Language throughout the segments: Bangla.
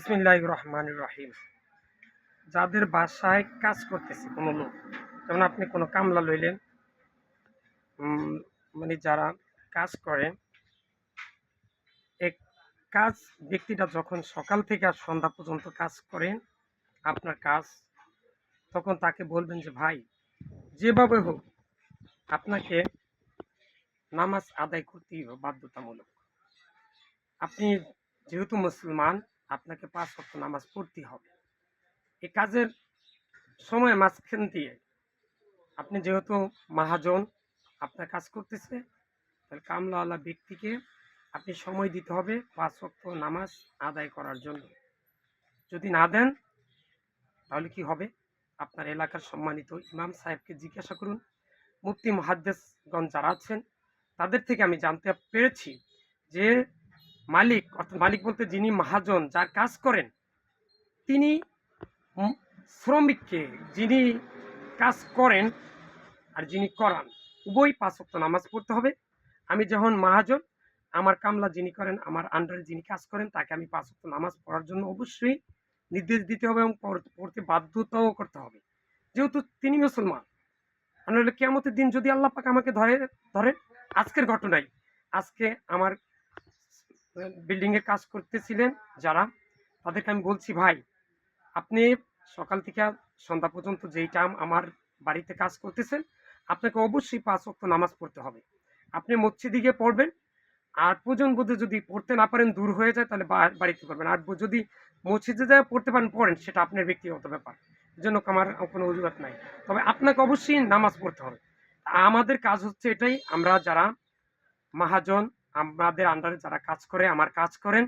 বিসমিল্লাহ রহমান রহিম। যাদের বাসায় কাজ করতেছে কোনো লোক, যেমন আপনি কোনো কামলা লইলেন মানে যারা কাজ করে এক কাজ, ব্যক্তিটা যখন সকাল থেকে আর সন্ধ্যা পর্যন্ত কাজ করেন, আপনার কাজ, তখন তাকে বলবেন যে, ভাই, যেভাবে হোক, আপনাকে নামাজ আদায় করতেই হবে বাধ্যতামূলক। আপনি যেহেতু মুসলমান আপনাকে পাঁচ ওয়াক্ত নামাজ পড়তে হবে। এই কাজের সময় মাঝখান দিয়ে আপনি যেহেতু মহাজন, আপনার কাজ করতেছে, তাহলে কামলাওয়ালা ব্যক্তিকে আপনি সময় দিতে হবে পাঁচ ওয়াক্ত নামাজ আদায় করার জন্য। যদি না দেন, তাহলে কি হবে? আপনার এলাকার সম্মানিত ইমাম সাহেবকে জিজ্ঞাসা করুন। মুফতি মহাদ্দেশগণ যারা আছেন, তাদের থেকে আমি জানতে পেরেছি যে মালিক, অর্থাৎ মালিক বলতে যিনি মহাজন, যার কাজ করেন, তিনি শ্রমিককে যিনি কাজ করেন আর যিনি করান উভয় পাঁচ ওয়াক্ত নামাজ পড়তে হবে। আমি যখন মহাজন, আমার কামলা যিনি করেন, আমার আন্ডারে যিনি কাজ করেন, তাকে আমি পাঁচ ওয়াক্ত নামাজ পড়ার জন্য অবশ্যই নির্দেশ দিতে হবে এবং পড়- পড়তে বাধ্যতাও করতে হবে। যেহেতু তিনি মুসলমান নইলে কেমতের দিন যদি আল্লাহ পাক আমাকে ধরে ধরে আজকের ঘটনায়, আজকে আমার বিল্ডিং এর কাজ করতেছিলেন যারা, তাদেরকে আমি বলছি, ভাই, আপনি সকাল থেকে সন্ধ্যা পর্যন্ত যেই টাইম আমার বাড়িতে কাজ করতেছেন, আপনাকে অবশ্যই পাঁচ ওয়াক্ত নামাজ পড়তে হবে। আপনি মসজিদে গিয়ে পড়বেন, আর প্রয়োজন বোধে যদি পড়তে না পারেন, দূর হয়ে যায়, তাহলে বাড়িতে পড়বেন আর যদি মসজিদে যায় পড়তে পারেন, পড়েন, সেটা আপনার ব্যক্তিগত ব্যাপার। জন্য আমার কোনো অজুহাত নাই। তবে আপনাকে অবশ্যই নামাজ পড়তে হবে। আমাদের কাজ হচ্ছে এটাই, আমরা যারা মহাজন আমাদের আন্ডারে যারা কাজ করে, আমার কাজ করেন,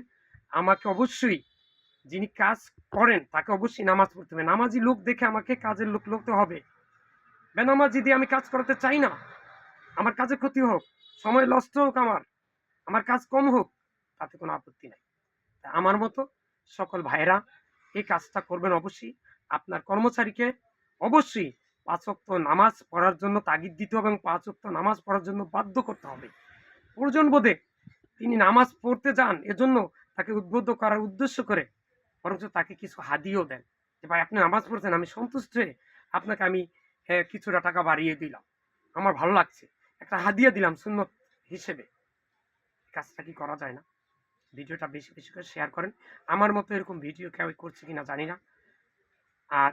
আমাকে অবশ্যই যিনি কাজ করেন, তাকে অবশ্যই নামাজ পড়তে হবে। নামাজি লোক দেখে আমাকে কাজের লোক লোকতে হবে। বেনামাজি দিয়ে আমি কাজ করাতে চাই না। আমার কাজে ক্ষতি হোক, সময় নষ্ট হোক আমার আমার কাজ কম হোক, তাতে কোনো আপত্তি নাই। আমার মতো সকল ভাইরা এই কাজটা করবেন অবশ্যই। আপনার কর্মচারীকে অবশ্যই পাঁচ ওয়াক্ত নামাজ পড়ার জন্য তাগিদ দিতে হবে এবং পাঁচ ওয়াক্ত নামাজ পড়ার জন্য বাধ্য করতে হবে। প্রয়োজন বোধে তিনি নামাজ পড়তে যান এজন্য তাকে উদ্বুদ্ধ করার উদ্দেশ্য করে বরঞ্চ তাকে কিছু হাদিয়েও দেন যে ভাই আপনি নামাজ পড়ছেন আমি সন্তুষ্ট হয়ে আপনাকে আমি হ্যাঁ, কিছুটা টাকা বাড়িয়ে দিলাম। আমার ভালো লাগছে। একটা হাদিয়া দিলাম সুন্নত হিসেবে। কাজটা কি করা যায় না? ভিডিওটা বেশি বেশি করে শেয়ার করেন। আমার মতো এরকম ভিডিও কেউ করছে কিনা জানি না। আর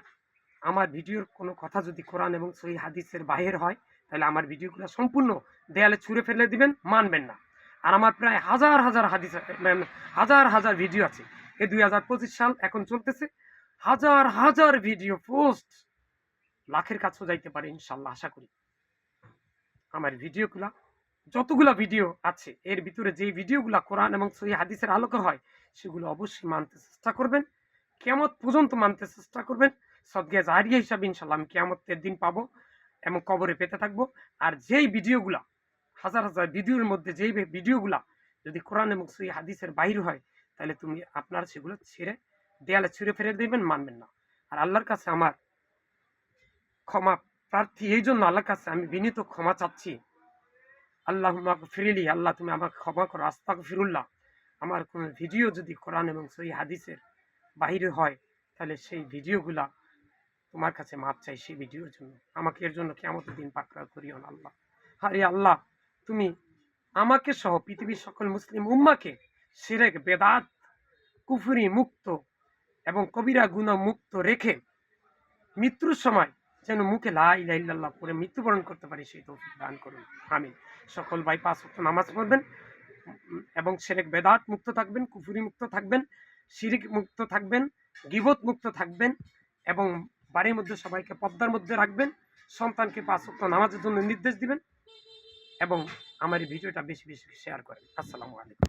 আমার ভিডিওর কোনো কথা যদি কোরআন এবং সহি হাদিসের বাহির হয় তাহলে আমার ভিডিওগুলো সম্পূর্ণ দেয়ালে ছুঁড়ে ফেলে দিবেন, মানবেন না। আর আমার প্রায় হাজার হাজার হাদিস হাজার হাজার ভিডিও আছে। এই দুই হাজার পঁচিশ সাল এখন চলতেছে। হাজার হাজার ভিডিও পোস্ট লাখের কাছেও যাইতে পারে ইনশাল্লাহ, আশা করি। আমার ভিডিওগুলা, যতগুলা ভিডিও আছে, এর ভিতরে যে ভিডিওগুলা কোরআন এবং সহি হাদিসের আলোকে হয়, সেগুলো অবশ্যই মানতে চেষ্টা করবেন। কেমত পর্যন্ত মানতে চেষ্টা করবেন। সদগে জাহারিয়া হিসাবে ইনশাল্লাহ আমি কেয়ামতের দিন পাবো। এবং কবরে পেতে থাকব। আর যেই ভিডিওগুলা, হাজার হাজার ভিডিওর মধ্যে যেই ভিডিওগুলা যদি কোরআন এবং সহি হাদিসের বাইর হয়, তাহলে তুমি আপনার সেগুলো ছেড়ে, দেয়ালে ছুঁড়ে ফেলে দেবেন, মানবেন না। আর আল্লাহর কাছে আমার ক্ষমা প্রার্থী, এই জন্য আল্লাহর কাছে আমি বিনীত ক্ষমা চাচ্ছি। আল্লাহ ফিরিলি আল্লাহ তুমি আমাকে ক্ষমা করো। আস্তাক ফিরুল্লাহ আমার কোনো ভিডিও যদি কোরআন এবং সহি হাদিসের বাইরে হয়, তাহলে সেই ভিডিওগুলা তোমার কাছে মাপ চাই সেই ভিডিওর জন্য। আমাকে এর জন্য কেমন দিন পাকড়া করিও না আল্লাহ। আরে আল্লাহ, তুমি আমাকে সহ পৃথিবীর সকল মুসলিম উম্মাকে সেরেক বেদাত, কুফুরি মুক্ত এবং কবিরা গুণা মুক্ত রেখে মৃত্যুর সময় যেন মুখে লা ইলাহা ইল্লাল্লাহ পড়ে মৃত্যুবরণ করতে পারি সেই তৌফিক দান করুন। আমি সকল ভাই পাঁচ নামাজ পড়বেন এবং সেরেক বেদাত মুক্ত থাকবেন, কুফুরি মুক্ত থাকবেন, শিরিক মুক্ত থাকবেন, গিবত মুক্ত থাকবেন এবং বাড়ির মধ্যে সবাইকে পদ্মার মধ্যে রাখবেন, সন্তানকে পাঁচ সপ্তাহ নামাজের জন্য নির্দেশ দিবেন এবং আমার এই ভিডিওটা বেশি বেশি শেয়ার করেন। আসসালামু আলাইকুম।